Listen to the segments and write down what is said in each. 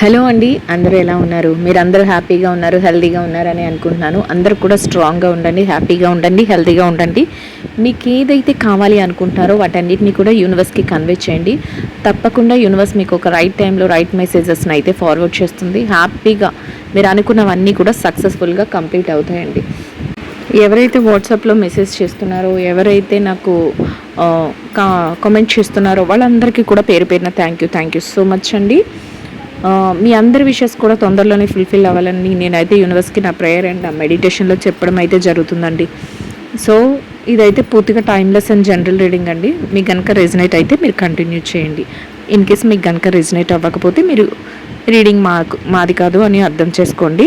hello అండి అందరూ ఎలా ఉన్నారు మీరు అందరూ హ్యాపీగా ఉన్నారు హెల్తీగా ఉన్నారని అనుకుంటున్నాను అందరు కూడా స్ట్రాంగ్గా ఉండండి హ్యాపీగా ఉండండి హెల్తీగా ఉండండి మీకు ఏదైతే కావాలి అనుకుంటారో వాటన్నిటిని కూడా యూనివర్స్కి కన్వే చేయండి తప్పకుండా యూనివర్స్ మీకు ఒక రైట్ టైంలో రైట్ మెసేజెస్ని అయితే ఫార్వర్డ్ చేస్తుంది హ్యాపీగా మీరు అనుకున్నవన్నీ కూడా సక్సెస్ఫుల్గా కంప్లీట్ అవుతాయండి ఎవరైతే వాట్సాప్లో మెసేజ్ చేస్తున్నారో ఎవరైతే నాకు కామెంట్ చేస్తున్నారో వాళ్ళందరికీ కూడా పేరు పేరున thank you thank you so much అండి మీ అందరి విషెస్ కూడా తొందరలోనే ఫుల్ఫిల్ అవ్వాలని నేనైతే యూనివర్స్కి నా ప్రేయర్ అండ్ ఆ మెడిటేషన్లో చెప్పడం అయితే జరుగుతుందండి సో ఇదైతే పూర్తిగా టైమ్లెస్ అండ్ జనరల్ రీడింగ్ అండి మీకు కనుక రెజినేట్ అయితే మీరు కంటిన్యూ చేయండి ఇన్ కేస్ మీకు కనుక రెజినేట్ అవ్వకపోతే మీరు రీడింగ్ మాకు మాది కాదు అని అర్థం చేసుకోండి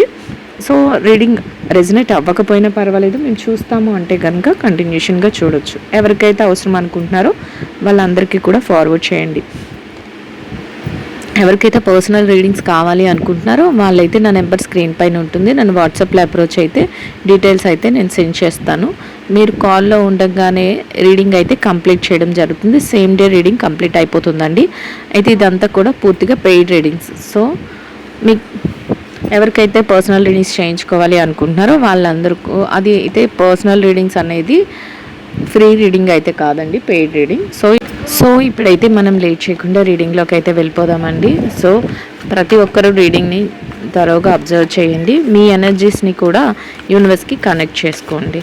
సో రీడింగ్ రెజినేట్ అవ్వకపోయినా పర్వాలేదు మేము చూస్తాము అంటే కనుక కంటిన్యూషన్గా చూడొచ్చు ఎవరికైతే అవసరం అనుకుంటున్నారో వాళ్ళందరికీ కూడా ఫార్వర్డ్ చేయండి ఎవరికైతే పర్సనల్ రీడింగ్స్ కావాలి అనుకుంటున్నారో వాళ్ళైతే నా నెంబర్ స్క్రీన్ పైన ఉంటుంది నన్ను వాట్సాప్లో అప్రోచ్ అయితే డీటెయిల్స్ అయితే నేను సెండ్ చేస్తాను మీరు కాల్లో ఉండగానే రీడింగ్ అయితే కంప్లీట్ చేయడం జరుగుతుంది సేమ్ డే రీడింగ్ కంప్లీట్ అయిపోతుందండి అయితే ఇదంతా కూడా పూర్తిగా పెయిడ్ రీడింగ్స్ సో మీ ఎవరికైతే పర్సనల్ రీడింగ్స్ చేయించుకోవాలి అనుకుంటున్నారో వాళ్ళందరూ అది అయితే పర్సనల్ రీడింగ్స్ అనేది ఫ్రీ రీడింగ్ అయితే కాదండి పెయిడ్ రీడింగ్ సో సో ఇప్పుడైతే మనం లేట్ చేయకుండా రీడింగ్లోకి అయితే వెళ్ళిపోదామండి సో ప్రతి ఒక్కరూ రీడింగ్ని తరోగా అబ్జర్వ్ చేయండి మీ ఎనర్జీస్ని కూడా యూనివర్స్కి కనెక్ట్ చేసుకోండి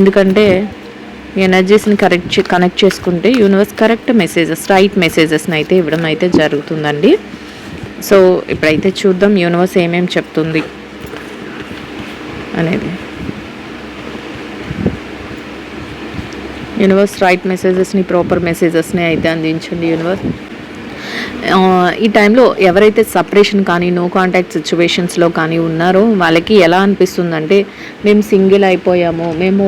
ఎందుకంటే ఎనర్జీస్ని కరెక్ట్ కనెక్ట్ చేసుకుంటే యూనివర్స్ కరెక్ట్ మెసేజెస్ రైట్ మెసేజెస్ని అయితే ఇవ్వడం అయితే జరుగుతుందండి సో ఇప్పుడైతే చూద్దాం యూనివర్స్ ఏమేమి చెప్తుంది అనేది యూనివర్స్ రైట్ మెసేజెస్ని ప్రాపర్ మెసేజెస్ని అయితే అందించండి యూనివర్స్ ఈ టైంలో ఎవరైతే సపరేషన్ కానీ నో కాంటాక్ట్ సిచ్యువేషన్స్లో కానీ ఉన్నారో వాళ్ళకి ఎలా అనిపిస్తుందంటే మేము సింగిల్ అయిపోయాము మేము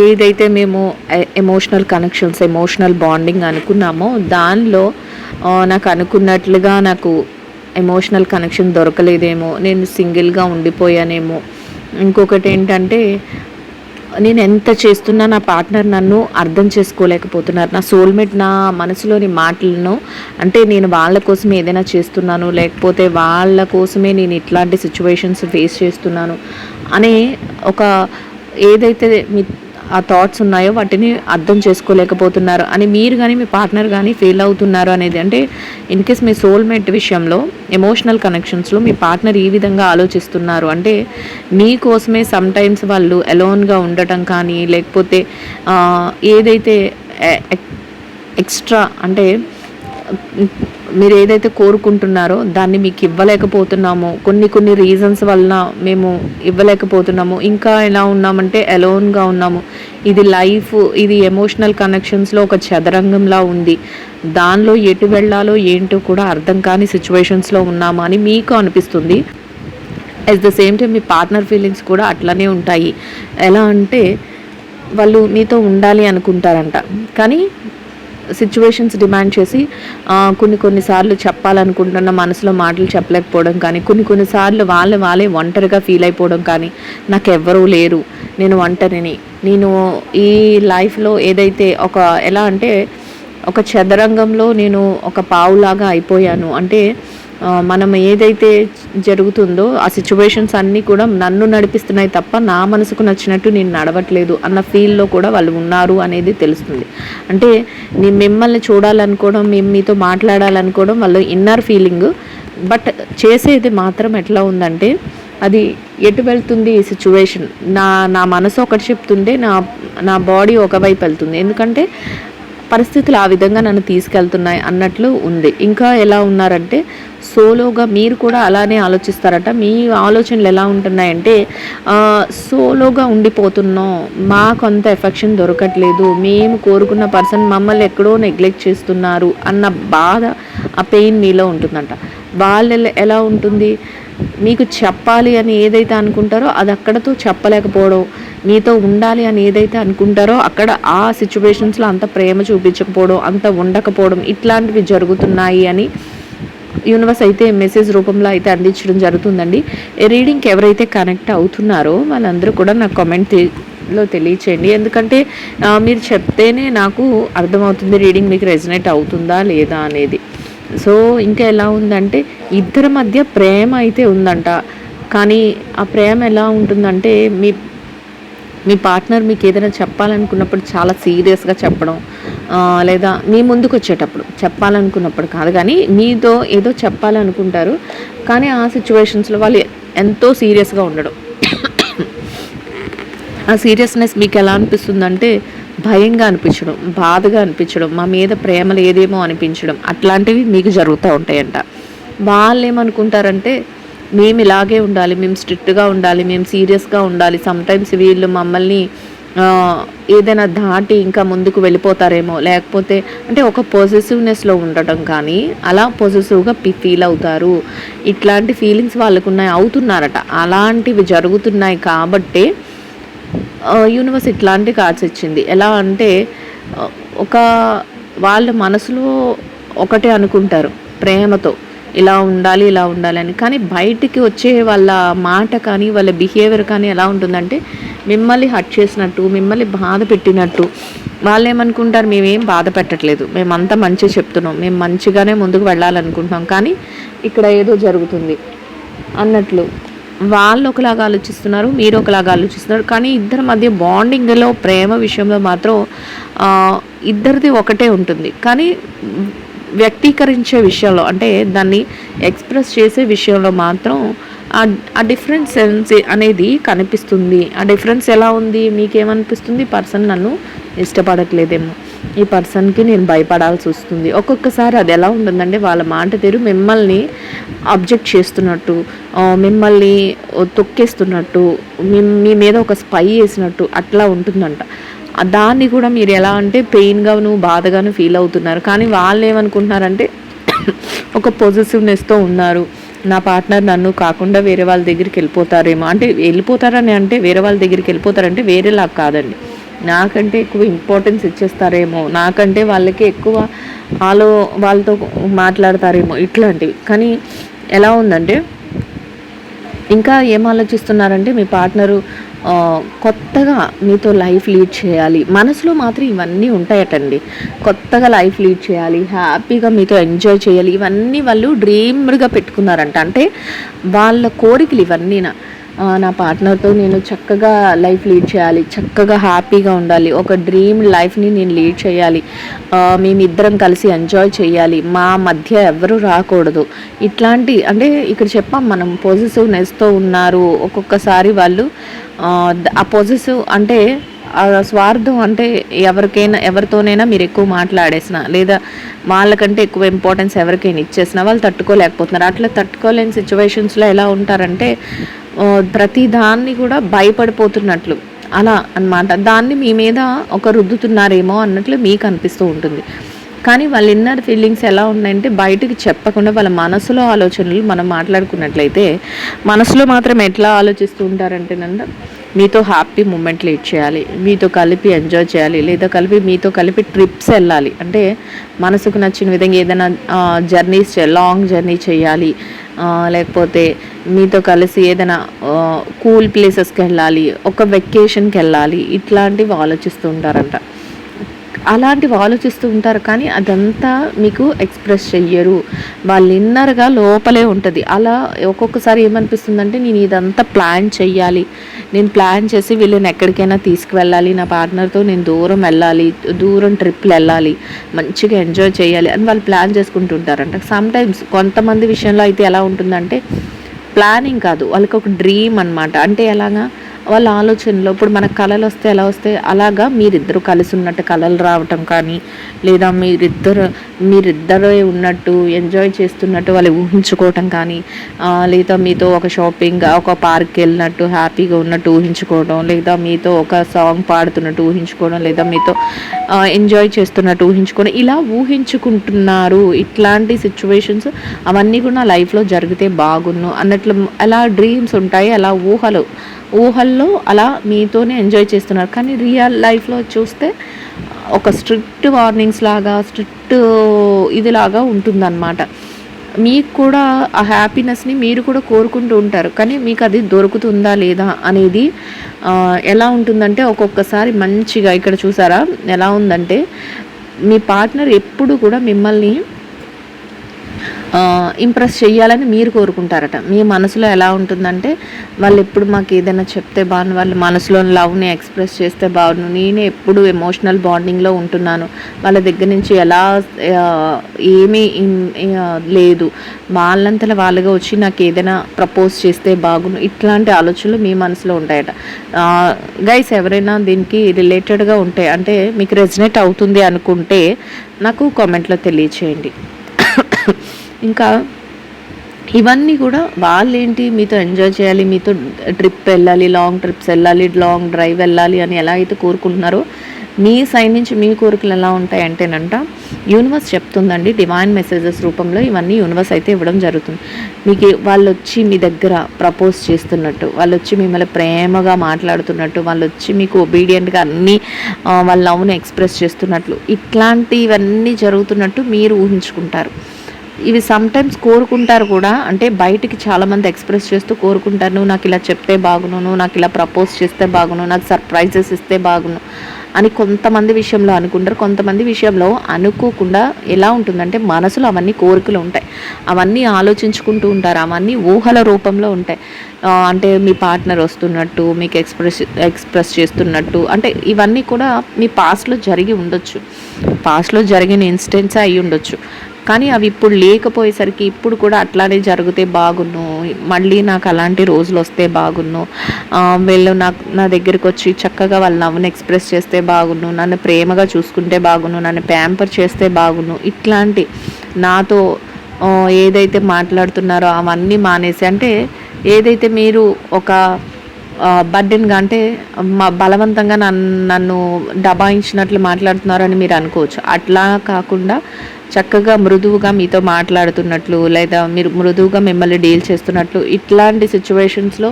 ఏదైతే మేము ఎమోషనల్ కనెక్షన్స్ ఎమోషనల్ బాండింగ్ అనుకున్నామో దానిలో నాకు అనుకున్నట్లుగా నాకు ఎమోషనల్ కనెక్షన్ దొరకలేదేమో నేను సింగిల్గా ఉండిపోయానేమో ఇంకొకటి ఏంటంటే నేను ఎంత చేస్తున్నా నా పార్ట్నర్ నన్ను అర్థం చేసుకోలేకపోతున్నారు నా సోల్మేట్ నా మనసులోని మాటలను అంటే నేను వాళ్ళ కోసం ఏదైనా చేస్తున్నాను లేకపోతే వాళ్ళ కోసమే నేను ఇట్లాంటి సిచ్యువేషన్స్ ఫేస్ చేస్తున్నాను అనే ఒక ఏదైతే ఆ థాట్స్ ఉన్నాయో వాటిని అర్థం చేసుకోలేకపోతున్నారు అని మీరు కానీ మీ పార్ట్నర్ కానీ ఫీల్ అవుతున్నారు అనేది అంటే ఇన్ కేస్ మీ సోల్మేట్ విషయంలో ఎమోషనల్ కనెక్షన్స్లో మీ పార్ట్నర్ ఈ విధంగా ఆలోచిస్తున్నారు అంటే మీకోసమే సమ్టైమ్స్ వాళ్ళు ఎలోన్గా ఉండటం కానీ లేకపోతే ఏదైతే ఎక్స్ట్రా అంటే మీరు ఏదైతే కోరుకుంటున్నారో దాన్ని మీకు ఇవ్వలేకపోతున్నాము కొన్ని కొన్ని రీజన్స్ వలన మేము ఇవ్వలేకపోతున్నాము ఇంకా ఎలా ఉన్నామంటే ఎలోన్గా ఉన్నాము ఇది లైఫ్ ఇది ఎమోషనల్ కనెక్షన్స్లో ఒక చదరంగంలా ఉంది దానిలో ఎటు వెళ్ళాలో ఏంటో కూడా అర్థం కాని సిచ్యువేషన్స్లో ఉన్నామా అని మీకు అనిపిస్తుంది అట్ ద సేమ్ టైం మీ పార్ట్నర్ ఫీలింగ్స్ కూడా అట్లనే ఉంటాయి ఎలా అంటే వాళ్ళు మీతో ఉండాలి అనుకుంటారంట కానీ సిచ్యువేషన్స్ డిమాండ్ చేసి కొన్ని కొన్నిసార్లు చెప్పాలనుకుంటున్న మనసులో మాటలు చెప్పలేకపోవడం కానీ కొన్ని కొన్నిసార్లు వాళ్ళ వాళ్ళే ఒంటరిగా ఫీల్ అయిపోవడం కానీ నాకు ఎవ్వరూ లేరు నేను ఒంటరిని నేను ఈ లైఫ్లో ఏదైతే ఒక ఎలా అంటే ఒక చదరంగంలో నేను ఒక పావులాగా అయిపోయాను అంటే మనం ఏదైతే జరుగుతుందో ఆ సిచ్యువేషన్స్ అన్నీ కూడా నన్ను నడిపిస్తున్నాయి తప్ప నా మనసుకు నచ్చినట్టు నేను నడవట్లేదు అన్న ఫీల్లో కూడా వాళ్ళు ఉన్నారు అనేది తెలుస్తుంది అంటే నేను మిమ్మల్ని చూడాలనుకోవడం మేము మీతో మాట్లాడాలనుకోవడం వాళ్ళు ఇన్నర్ ఫీలింగ్ బట్ చేసేది మాత్రం ఎట్లా ఉందంటే అది ఎటు వెళ్తుంది ఈ సిచ్యువేషన్ నా నా మనసు ఒకటి చెప్తుంటే నా నా బాడీ ఒకవైపు వెళ్తుంది ఎందుకంటే పరిస్థితులు ఆ విధంగా నన్ను తీసుకెళ్తున్నాయి అన్నట్లు ఉంది ఇంకా ఎలా ఉన్నారంటే సోలోగా మీరు కూడా అలానే ఆలోచిస్తారట మీ ఆలోచనలు ఎలా ఉంటున్నాయంటే సోలోగా ఉండిపోతున్నాం మాకు అంత ఎఫెక్షన్ దొరకట్లేదు మేము కోరుకున్న పర్సన్ మమ్మల్ని ఎక్కడో నెగ్లెక్ట్ చేస్తున్నారు అన్న బాధ ఆ పెయిన్ మీలో ఉంటుందంట వాళ్ళు ఎలా ఉంటుంది మీకు చెప్పాలి అని ఏదైతే అనుకుంటారో అది అక్కడతో చెప్పలేకపోవడం మీతో ఉండాలి అని ఏదైతే అనుకుంటారో అక్కడ ఆ సిచ్యువేషన్స్లో అంత ప్రేమ చూపించకపోవడం అంత ఉండకపోవడం ఇట్లాంటివి జరుగుతున్నాయి అని యూనివర్స్ అయితే మెసేజ్ రూపంలో అయితే అందించడం జరుగుతుందండి రీడింగ్కి ఎవరైతే కనెక్ట్ అవుతున్నారో వాళ్ళందరూ కూడా నాకు కామెంట్ లో తెలియచేయండి ఎందుకంటే మీరు చెప్తేనే నాకు అర్థమవుతుంది రీడింగ్ మీకు రెజనేట్ అవుతుందా లేదా అనేది సో ఇంకా ఎలా ఉందంటే ఇద్దరి మధ్య ప్రేమ అయితే ఉందంట కానీ ఆ ప్రేమ ఎలా ఉంటుందంటే మీ మీ పార్ట్నర్ మీకు ఏదైనా చెప్పాలనుకున్నప్పుడు చాలా సీరియస్గా చెప్పడం లేదా మీ ముందుకు వచ్చేటప్పుడు చెప్పాలనుకున్నప్పుడు కాదు కానీ మీతో ఏదో చెప్పాలనుకుంటారు కానీ ఆ సిచ్యువేషన్స్లో వాళ్ళు ఎంతో సీరియస్గా ఉండడం ఆ సీరియస్నెస్ మీకు ఎలా అనిపిస్తుందంటే భయంగా అనిపించడం బాధగా అనిపించడం మా మీద ప్రేమ లేదేమో అనిపించడం అట్లాంటివి మీకు జరుగుతూ ఉంటాయంట వాళ్ళు ఏమనుకుంటారంటే మేము ఇలాగే ఉండాలి మేము స్ట్రిక్ట్గా ఉండాలి మేము సీరియస్గా ఉండాలి సమ్టైమ్స్ వీళ్ళు మమ్మల్ని ఏదైనా దాటి ఇంకా ముందుకు వెళ్ళిపోతారేమో లేకపోతే అంటే ఒక పాజిటివ్నెస్లో ఉండటం కానీ అలా పొజిటివ్గా ఫీల్ అవుతారు ఇట్లాంటి ఫీలింగ్స్ వాళ్ళకు ఉన్నాయి అవుతున్నారట అలాంటివి జరుగుతున్నాయి కాబట్టే యూనివర్స్ ఇట్లాంటి కార్డ్స్ ఇచ్చింది ఎలా అంటే ఒక వాళ్ళ మనసులో ఒకటే అనుకుంటారు ప్రేమతో ఇలా ఉండాలి ఇలా ఉండాలి అని కానీ బయటికి వచ్చే వాళ్ళ మాట కానీ వాళ్ళ బిహేవియర్ కానీ ఎలా ఉంటుందంటే మిమ్మల్ని హట్ చేసినట్టు మిమ్మల్ని బాధ పెట్టినట్టు వాళ్ళు ఏమనుకుంటారు మేమేం బాధ పెట్టట్లేదు మేమంతా మంచిగా చెప్తున్నాం మేము మంచిగానే ముందుకు వెళ్ళాలనుకుంటున్నాం కానీ ఇక్కడ ఏదో జరుగుతుంది అన్నట్లు వాళ్ళు ఒకలాగా ఆలోచిస్తున్నారు మీరు ఒకలాగా ఆలోచిస్తున్నారు కానీ ఇద్దరి మధ్య బాండింగ్లో ప్రేమ విషయంలో మాత్రం ఇద్దరిది ఒకటే ఉంటుంది కానీ వ్యక్తీకరించే విషయంలో అంటే దాన్ని ఎక్స్ప్రెస్ చేసే విషయంలో మాత్రం ఆ డిఫరెన్స్ అనేది కనిపిస్తుంది ఆ డిఫరెన్స్ ఎలా ఉంది మీకేమనిపిస్తుంది పర్సన్ నన్ను ఇష్టపడట్లేదేమో ఈ పర్సన్కి నేను భయపడాల్సి వస్తుంది ఒక్కొక్కసారి అది ఎలా ఉంటుందంటే వాళ్ళ మాట తీరు మిమ్మల్ని అబ్జెక్ట్ చేస్తున్నట్టు మిమ్మల్ని తొక్కేస్తున్నట్టు మీ మీద ఒక స్పై వేసినట్టు అట్లా ఉంటుందంట దాన్ని కూడా మీరు ఎలా అంటే పెయిన్గాను బాధగాను ఫీల్ అవుతున్నారు కానీ వాళ్ళు ఏమనుకుంటున్నారంటే ఒక పాజిటివ్నెస్తో ఉన్నారు నా పార్ట్నర్ నన్ను కాకుండా వేరే వాళ్ళ దగ్గరికి వెళ్ళిపోతారేమో అంటే వెళ్ళిపోతారని అంటే వేరే వాళ్ళ దగ్గరికి వెళ్ళిపోతారంటే వేరేలా కాదండి నాకంటే ఎక్కువ ఇంపార్టెన్స్ ఇచ్చేస్తారేమో నాకంటే వాళ్ళకి ఎక్కువ వాళ్ళు వాళ్ళతో మాట్లాడతారేమో ఇట్లాంటివి కానీ ఎలా ఉందంటే ఇంకా ఏం ఆలోచిస్తున్నారంటే మీ పార్ట్నరు కొత్తగా మీతో లైఫ్ లీడ్ చేయాలి మనసులో మాత్రం ఇవన్నీ ఉంటాయటండి కొత్తగా లైఫ్ లీడ్ చేయాలి హ్యాపీగా మీతో ఎంజాయ్ చేయాలి ఇవన్నీ వాళ్ళు డ్రీమ్గా పెట్టుకున్నారంట అంటే వాళ్ళ కోరికలు ఇవన్నీనా నా పార్ట్నర్తో నేను చక్కగా లైఫ్ లీడ్ చేయాలి చక్కగా హ్యాపీగా ఉండాలి ఒక డ్రీమ్ లైఫ్ని నేను లీడ్ చేయాలి మేమిద్దరం కలిసి ఎంజాయ్ చేయాలి మా మధ్య ఎవరు రాకూడదు ఇట్లాంటి అంటే ఇక్కడ చెప్పాం మనం నెస్తో ఉన్నారు ఒక్కొక్కసారి వాళ్ళు ఆ పాజిటివ్ అంటే స్వార్థం అంటే ఎవరికైనా ఎవరితోనైనా మీరు ఎక్కువ మాట్లాడేసిన లేదా వాళ్ళకంటే ఎక్కువ ఇంపార్టెన్స్ ఎవరికైనా ఇచ్చేసిన వాళ్ళు తట్టుకోలేకపోతున్నారు అట్లా తట్టుకోలేని సిచ్యువేషన్స్లో ఎలా ఉంటారంటే ప్రతి దాన్ని కూడా భయపడిపోతున్నట్లు అలా అనమాట దాన్ని మీ మీద ఒక రుద్దుతున్నారేమో అన్నట్లు మీకు అనిపిస్తూ ఉంటుంది కానీ వాళ్ళ ఇన్నర్ ఫీలింగ్స్ ఎలా ఉన్నాయంటే బయటకు చెప్పకుండా వాళ్ళ మనసులో ఆలోచనలు మనం మాట్లాడుకున్నట్లయితే మనసులో మాత్రం ఎట్లా ఆలోచిస్తూ ఉంటారంటేనంట మీతో హ్యాపీ మూమెంట్లు ఇట్ చేయాలి మీతో కలిపి ఎంజాయ్ చేయాలి లేదా కలిపి మీతో కలిపి ట్రిప్స్ వెళ్ళాలి అంటే మనసుకు నచ్చిన విధంగా ఏదైనా జర్నీస్ లాంగ్ జర్నీ చేయాలి లేకపోతే మీతో కలిసి ఏదైనా కూల్ ప్లేసెస్కి వెళ్ళాలి ఒక వెకేషన్కి వెళ్ళాలి ఇట్లాంటివి ఆలోచిస్తూ ఉంటారంట అలాంటివి ఆలోచిస్తూ ఉంటారు కానీ అదంతా మీకు ఎక్స్ప్రెస్ చెయ్యరు వాళ్ళు ఇన్నర్గా లోపలే ఉంటుంది అలా ఒక్కొక్కసారి ఏమనిపిస్తుందంటే నేను ఇదంతా ప్లాన్ చెయ్యాలి నేను ప్లాన్ చేసి వీళ్ళని ఎక్కడికైనా తీసుకువెళ్ళాలి నా పార్ట్నర్తో నేను దూరం వెళ్ళాలి దూరం ట్రిప్లు వెళ్ళాలి మంచిగా ఎంజాయ్ చేయాలి అని వాళ్ళు ప్లాన్ చేసుకుంటుంటారంట సమ్ టైమ్స్ కొంతమంది విషయంలో అయితే ఎలా ఉంటుందంటే ప్లానింగ్ కాదు వాళ్ళకి ఒక డ్రీమ్ అనమాట అంటే ఎలాగా వాళ్ళ ఆలోచనలో ఇప్పుడు మనకు కళలు వస్తే ఎలా వస్తే అలాగా మీరిద్దరు కలిసి ఉన్నట్టు కళలు రావటం కానీ లేదా మీరిద్దరు మీరిద్దరే ఉన్నట్టు ఎంజాయ్ చేస్తున్నట్టు వాళ్ళు ఊహించుకోవటం కానీ లేదా మీతో ఒక షాపింగ్ ఒక పార్క్కి వెళ్ళినట్టు హ్యాపీగా ఉన్నట్టు ఊహించుకోవడం లేదా మీతో ఒక సాంగ్ పాడుతున్నట్టు ఊహించుకోవడం లేదా మీతో ఎంజాయ్ చేస్తున్నట్టు ఊహించుకోవడం ఇలా ఊహించుకుంటున్నారు ఇట్లాంటి సిచ్యువేషన్స్ అవన్నీ కూడా నా లైఫ్లో జరిగితే బాగున్ను అన్నట్లు అలా డ్రీమ్స్ ఉంటాయి అలా ఊహలు ఊహల్లో అలా మీతోనే ఎంజాయ్ చేస్తున్నారు కానీ రియల్ లైఫ్లో చూస్తే ఒక స్ట్రిక్ట్ వార్నింగ్స్ లాగా స్ట్రిక్ట్ ఇదిలాగా ఉంటుందన్నమాట మీకు కూడా ఆ హ్యాపీనెస్ని మీరు కూడా కోరుకుంటూ ఉంటారు కానీ మీకు అది దొరుకుతుందా లేదా అనేది ఎలా ఉంటుందంటే ఒక్కొక్కసారి మంచిగా ఇక్కడ చూసారా ఎలా ఉందంటే మీ పార్ట్నర్ ఎప్పుడు కూడా మిమ్మల్ని ఇంప్రెస్ చేయాలని మీరు కోరుకుంటారట మీ మనసులో ఎలా ఉంటుందంటే వాళ్ళు ఎప్పుడు మాకు ఏదైనా చెప్తే బాగుంది వాళ్ళ మనసులో లవ్ని ఎక్స్ప్రెస్ చేస్తే బాగుండు నేనే ఎప్పుడు ఎమోషనల్ బాండింగ్లో ఉంటున్నాను వాళ్ళ దగ్గర నుంచి ఎలా ఏమీ లేదు వాళ్ళంతలో వాళ్ళుగా వచ్చి నాకు ఏదైనా ప్రపోజ్ చేస్తే బాగుండు ఇట్లాంటి ఆలోచనలు మీ మనసులో ఉంటాయట గైస్ ఎవరైనా దీనికి రిలేటెడ్గా ఉంటే అంటే మీకు రెజినేట్ అవుతుంది అనుకుంటే నాకు కామెంట్లో తెలియచేయండి ఇంకా ఇవన్నీ కూడా వాళ్ళేంటి మీతో ఎంజాయ్ చేయాలి మీతో ట్రిప్ వెళ్ళాలి లాంగ్ ట్రిప్స్ వెళ్ళాలి లాంగ్ డ్రైవ్ వెళ్ళాలి అని ఎలా అయితే కోరుకుంటున్నారో మీ సైడ్ నుంచి మీ కోరికలు ఎలా ఉంటాయంటేనంట యూనివర్స్ చెప్తుందండి డివైన్ మెసేజెస్ రూపంలో ఇవన్నీ యూనివర్స్ అయితే ఇవ్వడం జరుగుతుంది మీకు వాళ్ళు వచ్చి మీ దగ్గర ప్రపోజ్ చేస్తున్నట్టు వాళ్ళు వచ్చి మిమ్మల్ని ప్రేమగా మాట్లాడుతున్నట్టు వాళ్ళు వచ్చి మీకు ఒబీడియంట్గా అన్నీ వాళ్ళ లవ్ని ఎక్స్ప్రెస్ చేస్తున్నట్లు ఇట్లాంటివన్నీ జరుగుతున్నట్టు మీరు ఊహించుకుంటారు ఇవి సమ్టైమ్స్ కోరుకుంటారు కూడా అంటే బయటికి చాలామంది ఎక్స్ప్రెస్ చేస్తూ కోరుకుంటారు నువ్వు నాకు ఇలా చెప్తే బాగును నువ్వు నాకు ఇలా ప్రపోజ్ చేస్తే బాగును నాకు సర్ప్రైజెస్ ఇస్తే బాగును అని కొంతమంది విషయంలో అనుకుంటారు కొంతమంది విషయంలో అనుకోకుండా ఎలా ఉంటుందంటే మనసులో అవన్నీ కోరికలు ఉంటాయి అవన్నీ ఆలోచించుకుంటూ ఉంటారు అవన్నీ ఊహల రూపంలో ఉంటాయి అంటే మీ పార్ట్నర్ వస్తున్నట్టు మీకు ఎక్స్ప్రెస్ ఎక్స్ప్రెస్ చేస్తున్నట్టు అంటే ఇవన్నీ కూడా మీ పాస్ట్లో జరిగి ఉండొచ్చు పాస్ట్లో జరిగిన ఇన్సిడెంట్సే అయి ఉండొచ్చు కానీ అవి ఇప్పుడు లేకపోయేసరికి ఇప్పుడు కూడా అట్లానే జరిగితే బాగున్ను మళ్ళీ నాకు అలాంటి రోజులు వస్తే బాగున్ను వీళ్ళు నాకు నా దగ్గరికి వచ్చి చక్కగా వాళ్ళ నవ్వును ఎక్స్ప్రెస్ చేస్తే బాగున్ను నన్ను ప్రేమగా చూసుకుంటే బాగున్ను నన్ను ప్యాంపర్ చేస్తే బాగున్ను ఇట్లాంటి నాతో ఏదైతే మాట్లాడుతున్నారో అవన్నీ మానేసి అంటే ఏదైతే మీరు ఒక బర్డెన్గా అంటే బలవంతంగా నన్ను నన్ను డబాయించినట్లు మాట్లాడుతున్నారని మీరు అనుకోవచ్చు అట్లా కాకుండా చక్కగా మృదువుగా మీతో మాట్లాడుతున్నట్లు లేదా మీరు మృదువుగా మిమ్మల్ని డీల్ చేస్తున్నట్లు ఇట్లాంటి సిచ్యువేషన్స్లో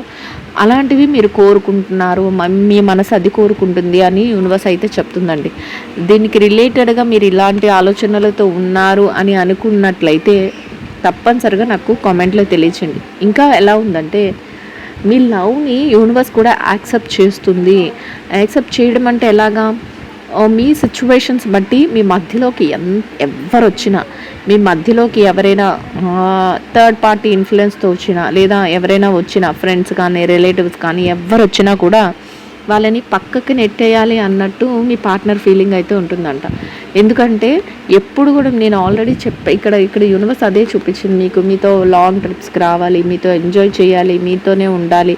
అలాంటివి మీరు కోరుకుంటున్నారు మీ మనసు అది కోరుకుంటుంది అని యూనివర్స్ అయితే చెప్తుందండి దీనికి రిలేటెడ్గా మీరు ఇలాంటి ఆలోచనలతో ఉన్నారు అని అనుకున్నట్లయితే తప్పనిసరిగా నాకు కామెంట్లో తెలియచండి ఇంకా ఎలా ఉందంటే మీ లవ్ని యూనివర్స్ కూడా యాక్సెప్ట్ చేస్తుంది యాక్సెప్ట్ చేయడం అంటే ఎలాగా మీ సిచ్యువేషన్స్ బట్టి మీ మధ్యలోకి ఎవరు వచ్చినా మీ మధ్యలోకి ఎవరైనా థర్డ్ పార్టీ ఇన్ఫ్లుయెన్స్తో వచ్చినా లేదా ఎవరైనా వచ్చినా ఫ్రెండ్స్ కానీ రిలేటివ్స్ కానీ ఎవరు వచ్చినా కూడా వాళ్ళని పక్కకి నెట్టేయాలి అన్నట్టు మీ పార్ట్నర్ ఫీలింగ్ అయితే ఉంటుందంట ఎందుకంటే ఎప్పుడు కూడా నేను ఆల్రెడీ చెప్ప ఇక్కడ ఇక్కడ యూనివర్స్ అదే చూపించింది మీకు మీతో లాంగ్ ట్రిప్స్కి రావాలి మీతో ఎంజాయ్ చేయాలి మీతోనే ఉండాలి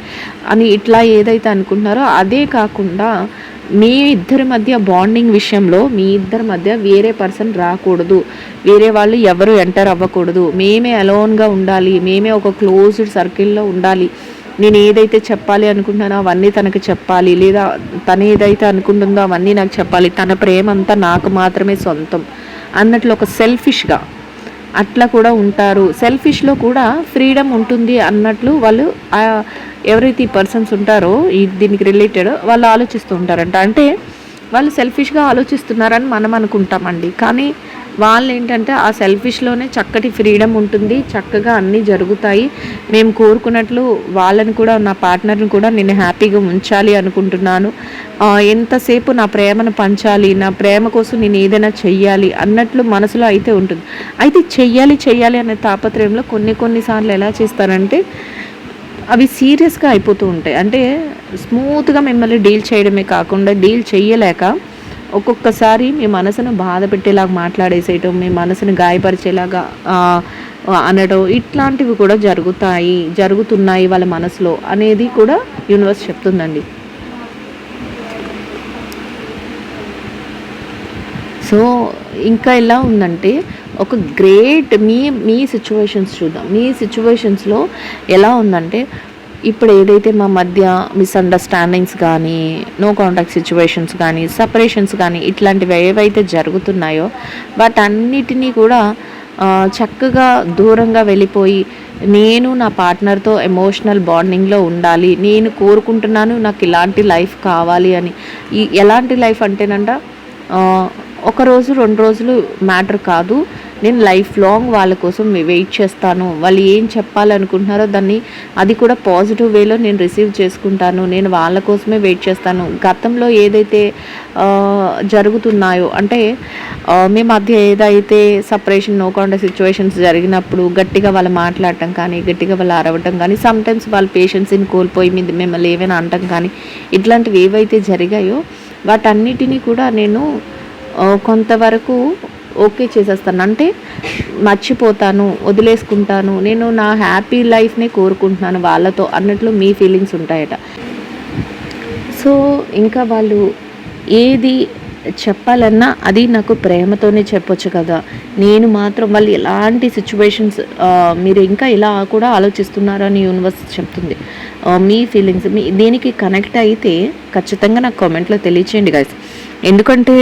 అని ఇట్లా ఏదైతే అనుకుంటున్నారో అదే కాకుండా మీ ఇద్దరి మధ్య బాండింగ్ విషయంలో మీ ఇద్దరి మధ్య వేరే పర్సన్ రాకూడదు వేరే వాళ్ళు ఎవరు ఎంటర్ అవ్వకూడదు మేమే అలోన్గా ఉండాలి మేమే ఒక క్లోజ్డ్ సర్కిల్లో ఉండాలి నేను ఏదైతే చెప్పాలి అనుకుంటున్నానో అవన్నీ తనకు చెప్పాలి లేదా తను ఏదైతే అనుకుంటుందో అవన్నీ నాకు చెప్పాలి తన ప్రేమ అంతా నాకు మాత్రమే సొంతం అన్నట్లు ఒక సెల్ఫిష్గా అట్లా కూడా ఉంటారు సెల్ఫిష్లో కూడా ఫ్రీడమ్ ఉంటుంది అన్నట్లు వాళ్ళు ఎవరైతే ఈ పర్సన్స్ ఉంటారో ఈ దీనికి రిలేటెడ్ వాళ్ళు ఆలోచిస్తూ ఉంటారంట అంటే వాళ్ళు సెల్ఫిష్గా ఆలోచిస్తున్నారని మనం అనుకుంటామండి కానీ వాళ్ళు ఏంటంటే ఆ సెల్ఫిష్లోనే చక్కటి ఫ్రీడమ్ ఉంటుంది చక్కగా అన్నీ జరుగుతాయి మేము కోరుకున్నట్లు వాళ్ళని కూడా నా పార్ట్నర్ని కూడా నేను హ్యాపీగా ఉంచాలి అనుకుంటున్నాను ఎంతసేపు నా ప్రేమను పంచాలి నా ప్రేమ కోసం నేను ఏదైనా చెయ్యాలి అన్నట్లు మనసులో అయితే ఉంటుంది అయితే చెయ్యాలి చెయ్యాలి అనే తాపత్రయంలో కొన్ని కొన్నిసార్లు ఎలా చేస్తారంటే అవి సీరియస్గా అయిపోతూ ఉంటాయి అంటే స్మూత్గా మిమ్మల్ని డీల్ చేయడమే కాకుండా డీల్ చేయలేక ఒక్కొక్కసారి మీ మనసును బాధ పెట్టేలాగా మాట్లాడేసేయటం మీ మనసును గాయపరిచేలాగా అనడం ఇట్లాంటివి కూడా జరుగుతాయి జరుగుతున్నాయి వాళ్ళ మనసులో అనేది కూడా యూనివర్స్ చెప్తుందండి సో ఇంకా ఎలా ఉందంటే ఒక గ్రేట్ మీ మీ సిచ్యువేషన్స్ చూద్దాం మీ సిచ్యువేషన్స్లో ఎలా ఉందంటే ఇప్పుడు ఏదైతే మా మధ్య మిస్అండర్స్టాండింగ్స్ కానీ నో కాంటాక్ట్ సిచ్యువేషన్స్ కానీ సపరేషన్స్ కానీ ఇట్లాంటివి ఏవైతే జరుగుతున్నాయో వాటన్నిటినీ కూడా చక్కగా దూరంగా వెళ్ళిపోయి నేను నా పార్ట్నర్తో ఎమోషనల్ బాండింగ్లో ఉండాలి నేను కోరుకుంటున్నాను నాకు ఇలాంటి లైఫ్ కావాలి అని ఈ ఎలాంటి లైఫ్ అంటేనంట ఒక రోజు రెండు రోజులు మ్యాటర్ కాదు నేను లైఫ్ లాంగ్ వాళ్ళ కోసం వెయిట్ చేస్తాను వాళ్ళు ఏం చెప్పాలనుకుంటున్నారో దాన్ని అది కూడా పాజిటివ్ వేలో నేను రిసీవ్ చేసుకుంటాను నేను వాళ్ళ కోసమే వెయిట్ చేస్తాను గతంలో ఏదైతే జరుగుతున్నాయో అంటే మీ మధ్య ఏదైతే సపరేషన్ నో సిచ్యువేషన్స్ జరిగినప్పుడు గట్టిగా వాళ్ళు మాట్లాడటం కానీ గట్టిగా వాళ్ళు అరవటం కానీ సమ్టైమ్స్ వాళ్ళ పేషెన్స్ని కోల్పోయి మీద మిమ్మల్ని ఏమైనా అనటం కానీ ఇట్లాంటివి ఏవైతే జరిగాయో వాటన్నిటినీ కూడా నేను కొంతవరకు ఓకే చేసేస్తాను అంటే మర్చిపోతాను వదిలేసుకుంటాను నేను నా హ్యాపీ లైఫ్ని కోరుకుంటున్నాను వాళ్ళతో అన్నట్లు మీ ఫీలింగ్స్ ఉంటాయట సో ఇంకా వాళ్ళు ఏది చెప్పాలన్నా అది నాకు ప్రేమతోనే చెప్పొచ్చు కదా నేను మాత్రం వాళ్ళు ఎలాంటి సిచ్యువేషన్స్ మీరు ఇంకా ఇలా కూడా ఆలోచిస్తున్నారని యూనివర్స్ చెప్తుంది మీ ఫీలింగ్స్ మీ దీనికి కనెక్ట్ అయితే ఖచ్చితంగా నాకు కామెంట్లో తెలియచేయండి గాయస్ ఎందుకంటే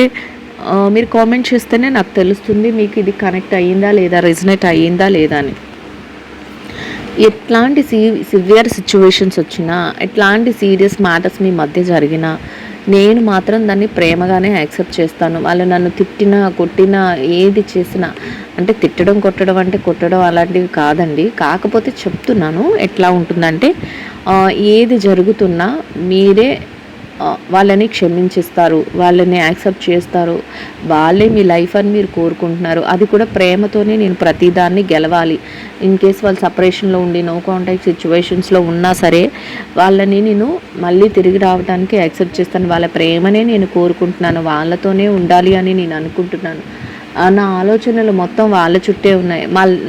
మీరు కామెంట్ చేస్తేనే నాకు తెలుస్తుంది మీకు ఇది కనెక్ట్ అయ్యిందా లేదా రెజినేట్ అయ్యిందా లేదా అని ఎట్లాంటి సి సివియర్ సిచ్యువేషన్స్ వచ్చినా ఎట్లాంటి సీరియస్ మ్యాటర్స్ మీ మధ్య జరిగినా నేను మాత్రం దాన్ని ప్రేమగానే యాక్సెప్ట్ చేస్తాను వాళ్ళు నన్ను తిట్టినా కొట్టినా ఏది చేసినా అంటే తిట్టడం కొట్టడం అంటే కొట్టడం అలాంటివి కాదండి కాకపోతే చెప్తున్నాను ఎట్లా ఉంటుందంటే ఏది జరుగుతున్నా మీరే వాళ్ళని క్షమించిస్తారు వాళ్ళని యాక్సెప్ట్ చేస్తారు వాళ్ళే మీ లైఫ్ అని మీరు కోరుకుంటున్నారు అది కూడా ప్రేమతోనే నేను ప్రతిదాన్ని గెలవాలి ఇన్ కేస్ వాళ్ళు సపరేషన్లో ఉండి నో కాంటాక్ట్ సిచ్యువేషన్స్లో ఉన్నా సరే వాళ్ళని నేను మళ్ళీ తిరిగి రావడానికి యాక్సెప్ట్ చేస్తాను వాళ్ళ ప్రేమనే నేను కోరుకుంటున్నాను వాళ్ళతోనే ఉండాలి అని నేను అనుకుంటున్నాను నా ఆలోచనలు మొత్తం వాళ్ళ చుట్టే ఉన్నాయి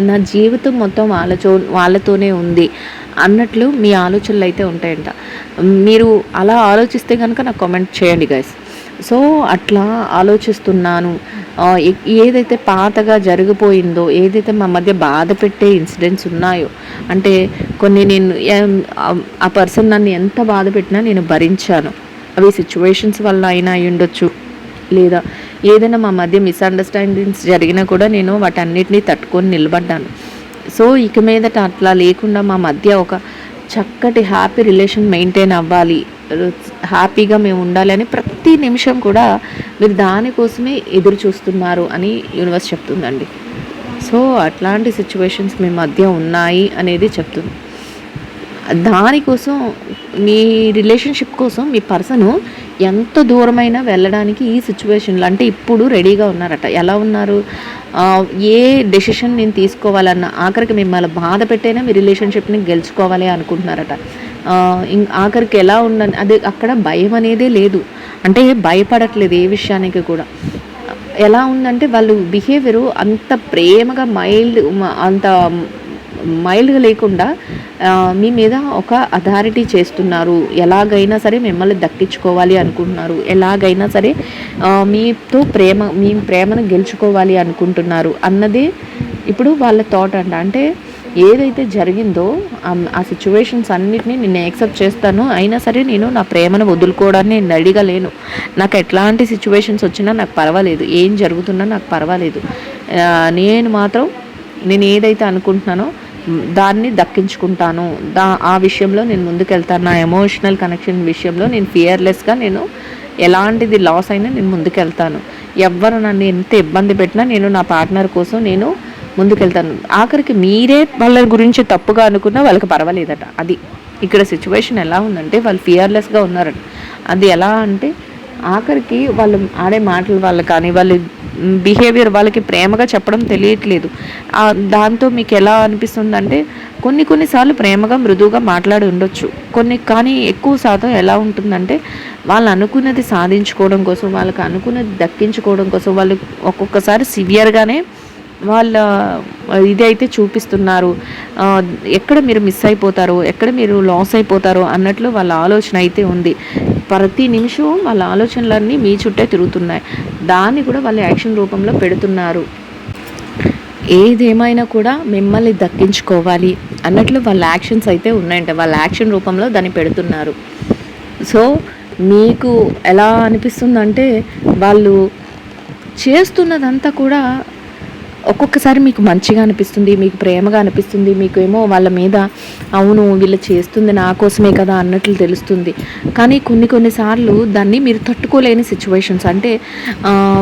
నా జీవితం మొత్తం వాళ్ళ చో వాళ్ళతోనే ఉంది అన్నట్లు మీ ఆలోచనలు అయితే ఉంటాయంట మీరు అలా ఆలోచిస్తే కనుక నాకు కామెంట్ చేయండి గైస్ సో అట్లా ఆలోచిస్తున్నాను ఏదైతే పాతగా జరిగిపోయిందో ఏదైతే మా మధ్య బాధ పెట్టే ఇన్సిడెంట్స్ ఉన్నాయో అంటే కొన్ని నేను ఆ పర్సన్ నన్ను ఎంత బాధ పెట్టినా నేను భరించాను అవి సిచ్యువేషన్స్ వల్ల అయినా అయి ఉండొచ్చు లేదా ఏదైనా మా మధ్య మిస్అండర్స్టాండింగ్స్ జరిగినా కూడా నేను వాటన్నిటిని తట్టుకొని నిలబడ్డాను సో ఇక మీదట అట్లా లేకుండా మా మధ్య ఒక చక్కటి హ్యాపీ రిలేషన్ మెయింటైన్ అవ్వాలి హ్యాపీగా మేము ఉండాలి అని ప్రతి నిమిషం కూడా మీరు దానికోసమే ఎదురు చూస్తున్నారు అని యూనివర్స్ చెప్తుందండి సో అట్లాంటి సిచ్యువేషన్స్ మీ మధ్య ఉన్నాయి అనేది చెప్తుంది దానికోసం మీ రిలేషన్షిప్ కోసం మీ పర్సను ఎంత దూరమైనా వెళ్ళడానికి ఈ సిచ్యువేషన్లో అంటే ఇప్పుడు రెడీగా ఉన్నారట ఎలా ఉన్నారు ఏ డెసిషన్ నేను తీసుకోవాలన్న ఆఖరికి మిమ్మల్ని బాధ పెట్టైనా మీ రిలేషన్షిప్ని గెలుచుకోవాలి అనుకుంటున్నారట ఆఖరికి ఎలా ఉన్న అదే అక్కడ భయం అనేదే లేదు అంటే భయపడట్లేదు ఏ విషయానికి కూడా ఎలా ఉందంటే వాళ్ళు బిహేవియరు అంత ప్రేమగా మైల్డ్ అంత మైల్డ్గా లేకుండా మీ మీద ఒక అథారిటీ చేస్తున్నారు ఎలాగైనా సరే మిమ్మల్ని దక్కించుకోవాలి అనుకుంటున్నారు ఎలాగైనా సరే మీతో ప్రేమ మీ ప్రేమను గెలుచుకోవాలి అనుకుంటున్నారు అన్నది ఇప్పుడు వాళ్ళ థాట్ అంట అంటే ఏదైతే జరిగిందో ఆ సిచ్యువేషన్స్ అన్నిటినీ నేను యాక్సెప్ట్ చేస్తాను అయినా సరే నేను నా ప్రేమను వదులుకోవడాన్ని నేను అడిగలేను లేను నాకు ఎట్లాంటి సిచ్యువేషన్స్ వచ్చినా నాకు పర్వాలేదు ఏం జరుగుతున్నా నాకు పర్వాలేదు నేను మాత్రం నేను ఏదైతే అనుకుంటున్నానో దాన్ని దక్కించుకుంటాను దా ఆ విషయంలో నేను ముందుకెళ్తాను నా ఎమోషనల్ కనెక్షన్ విషయంలో నేను ఫియర్లెస్గా నేను ఎలాంటిది లాస్ అయినా నేను ముందుకెళ్తాను ఎవ్వరు నన్ను ఎంత ఇబ్బంది పెట్టినా నేను నా పార్ట్నర్ కోసం నేను ముందుకెళ్తాను ఆఖరికి మీరే వాళ్ళ గురించి తప్పుగా అనుకున్నా వాళ్ళకి పర్వాలేదట అది ఇక్కడ సిచ్యువేషన్ ఎలా ఉందంటే వాళ్ళు ఫియర్లెస్గా ఉన్నారట అది ఎలా అంటే ఆఖరికి వాళ్ళు ఆడే మాటలు వాళ్ళు కానీ వాళ్ళు బిహేవియర్ వాళ్ళకి ప్రేమగా చెప్పడం తెలియట్లేదు దాంతో మీకు ఎలా అనిపిస్తుందంటే కొన్ని కొన్నిసార్లు ప్రేమగా మృదువుగా మాట్లాడి ఉండొచ్చు కొన్ని కానీ ఎక్కువ శాతం ఎలా ఉంటుందంటే వాళ్ళు అనుకున్నది సాధించుకోవడం కోసం వాళ్ళకి అనుకున్నది దక్కించుకోవడం కోసం వాళ్ళు ఒక్కొక్కసారి సివియర్గానే వాళ్ళ ఇది అయితే చూపిస్తున్నారు ఎక్కడ మీరు మిస్ అయిపోతారు ఎక్కడ మీరు లాస్ అయిపోతారో అన్నట్లు వాళ్ళ ఆలోచన అయితే ఉంది ప్రతి నిమిషం వాళ్ళ ఆలోచనలన్నీ మీ చుట్టే తిరుగుతున్నాయి దాన్ని కూడా వాళ్ళు యాక్షన్ రూపంలో పెడుతున్నారు ఏదేమైనా కూడా మిమ్మల్ని దక్కించుకోవాలి అన్నట్లు వాళ్ళ యాక్షన్స్ అయితే ఉన్నాయంట వాళ్ళ యాక్షన్ రూపంలో దాన్ని పెడుతున్నారు సో మీకు ఎలా అనిపిస్తుందంటే వాళ్ళు చేస్తున్నదంతా కూడా ఒక్కొక్కసారి మీకు మంచిగా అనిపిస్తుంది మీకు ప్రేమగా అనిపిస్తుంది మీకు ఏమో వాళ్ళ మీద అవును వీళ్ళు చేస్తుంది నా కోసమే కదా అన్నట్లు తెలుస్తుంది కానీ కొన్ని కొన్నిసార్లు దాన్ని మీరు తట్టుకోలేని సిచ్యువేషన్స్ అంటే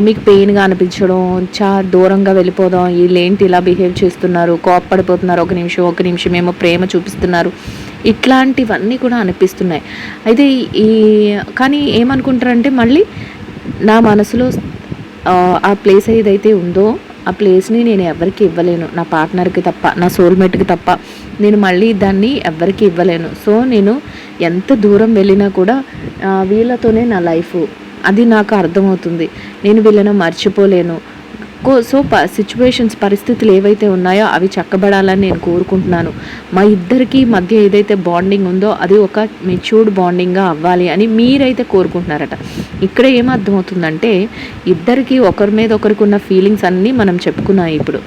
మీకు పెయిన్గా అనిపించడం చా దూరంగా వెళ్ళిపోదాం వీళ్ళేంటి ఇలా బిహేవ్ చేస్తున్నారు కోప్పడిపోతున్నారు ఒక నిమిషం ఒక నిమిషం ఏమో ప్రేమ చూపిస్తున్నారు ఇట్లాంటివన్నీ కూడా అనిపిస్తున్నాయి అయితే ఈ కానీ ఏమనుకుంటారంటే మళ్ళీ నా మనసులో ఆ ప్లేస్ ఏదైతే ఉందో ఆ ప్లేస్ని నేను ఎవరికి ఇవ్వలేను నా పార్ట్నర్కి తప్ప నా సోల్మేట్కి తప్ప నేను మళ్ళీ దాన్ని ఎవరికి ఇవ్వలేను సో నేను ఎంత దూరం వెళ్ళినా కూడా వీళ్ళతోనే నా లైఫ్ అది నాకు అర్థమవుతుంది నేను వీళ్ళను మర్చిపోలేను సో ప సిచ్యువేషన్స్ పరిస్థితులు ఏవైతే ఉన్నాయో అవి చక్కబడాలని నేను కోరుకుంటున్నాను మా ఇద్దరికీ మధ్య ఏదైతే బాండింగ్ ఉందో అది ఒక మెచ్యూర్డ్ బాండింగ్గా అవ్వాలి అని మీరైతే కోరుకుంటున్నారట ఇక్కడ ఏమర్థమవుతుందంటే ఇద్దరికీ ఒకరి మీద ఒకరికి ఉన్న ఫీలింగ్స్ అన్నీ మనం చెప్పుకున్నాం ఇప్పుడు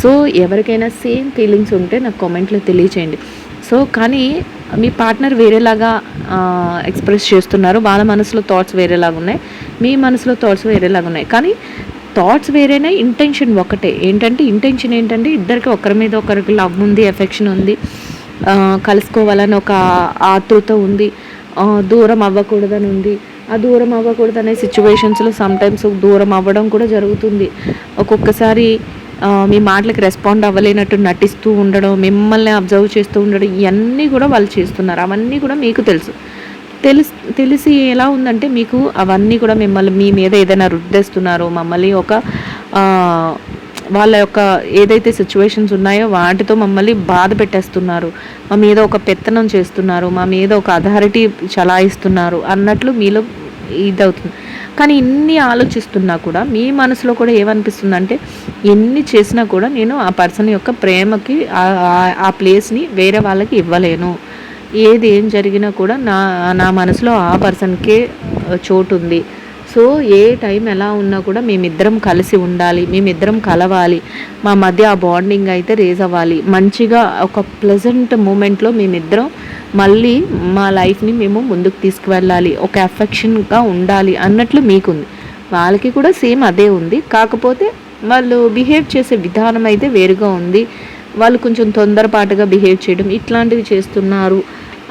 సో ఎవరికైనా సేమ్ ఫీలింగ్స్ ఉంటే నాకు కామెంట్లో తెలియచేయండి సో కానీ మీ పార్ట్నర్ వేరేలాగా ఎక్స్ప్రెస్ చేస్తున్నారు వాళ్ళ మనసులో థాట్స్ వేరేలాగా ఉన్నాయి మీ మనసులో థాట్స్ వేరేలాగా ఉన్నాయి కానీ థాట్స్ వేరేనా ఇంటెన్షన్ ఒకటే ఏంటంటే ఇంటెన్షన్ ఏంటంటే ఇద్దరికి ఒకరి మీద ఒకరికి లవ్ ఉంది ఎఫెక్షన్ ఉంది కలుసుకోవాలని ఒక ఆతృత ఉంది దూరం అవ్వకూడదని ఉంది ఆ దూరం అవ్వకూడదు అనే సిచ్యువేషన్స్లో సమ్టైమ్స్ దూరం అవ్వడం కూడా జరుగుతుంది ఒక్కొక్కసారి మీ మాటలకు రెస్పాండ్ అవ్వలేనట్టు నటిస్తూ ఉండడం మిమ్మల్ని అబ్జర్వ్ చేస్తూ ఉండడం ఇవన్నీ కూడా వాళ్ళు చేస్తున్నారు అవన్నీ కూడా మీకు తెలుసు తెలిసి తెలిసి ఎలా ఉందంటే మీకు అవన్నీ కూడా మిమ్మల్ని మీ మీద ఏదైనా రుద్దేస్తున్నారో మమ్మల్ని ఒక వాళ్ళ యొక్క ఏదైతే సిచ్యువేషన్స్ ఉన్నాయో వాటితో మమ్మల్ని బాధ పెట్టేస్తున్నారు మా మీద ఒక పెత్తనం చేస్తున్నారు మా మీద ఒక అథారిటీ చలాయిస్తున్నారు అన్నట్లు మీలో ఇదవుతుంది కానీ ఇన్ని ఆలోచిస్తున్నా కూడా మీ మనసులో కూడా ఏమనిపిస్తుందంటే ఎన్ని చేసినా కూడా నేను ఆ పర్సన్ యొక్క ప్రేమకి ఆ ప్లేస్ని వేరే వాళ్ళకి ఇవ్వలేను ఏది ఏం జరిగినా కూడా నా నా మనసులో ఆ పర్సన్కే చోటు ఉంది సో ఏ టైం ఎలా ఉన్నా కూడా మేమిద్దరం కలిసి ఉండాలి మేమిద్దరం కలవాలి మా మధ్య ఆ బాండింగ్ అయితే రేజ్ అవ్వాలి మంచిగా ఒక ప్లెజెంట్ మూమెంట్లో మేమిద్దరం మళ్ళీ మా లైఫ్ని మేము ముందుకు తీసుకువెళ్ళాలి ఒక అఫెక్షన్గా ఉండాలి అన్నట్లు మీకుంది వాళ్ళకి కూడా సేమ్ అదే ఉంది కాకపోతే వాళ్ళు బిహేవ్ చేసే విధానం అయితే వేరుగా ఉంది వాళ్ళు కొంచెం తొందరపాటుగా బిహేవ్ చేయడం ఇట్లాంటివి చేస్తున్నారు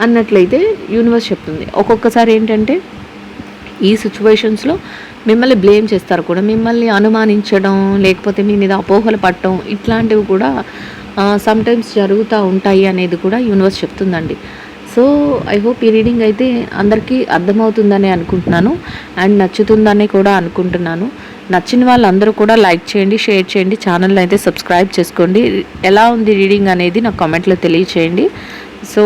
అన్నట్లయితే యూనివర్స్ చెప్తుంది ఒక్కొక్కసారి ఏంటంటే ఈ సిచ్యువేషన్స్లో మిమ్మల్ని బ్లేమ్ చేస్తారు కూడా మిమ్మల్ని అనుమానించడం లేకపోతే మీ మీద అపోహలు పట్టడం ఇట్లాంటివి కూడా సమ్టైమ్స్ జరుగుతూ ఉంటాయి అనేది కూడా యూనివర్స్ చెప్తుందండి సో ఐ హోప్ ఈ రీడింగ్ అయితే అందరికీ అర్థమవుతుందని అనుకుంటున్నాను అండ్ నచ్చుతుందని కూడా అనుకుంటున్నాను నచ్చిన వాళ్ళందరూ కూడా లైక్ చేయండి షేర్ చేయండి ఛానల్ అయితే సబ్స్క్రైబ్ చేసుకోండి ఎలా ఉంది రీడింగ్ అనేది నాకు కామెంట్లో తెలియచేయండి so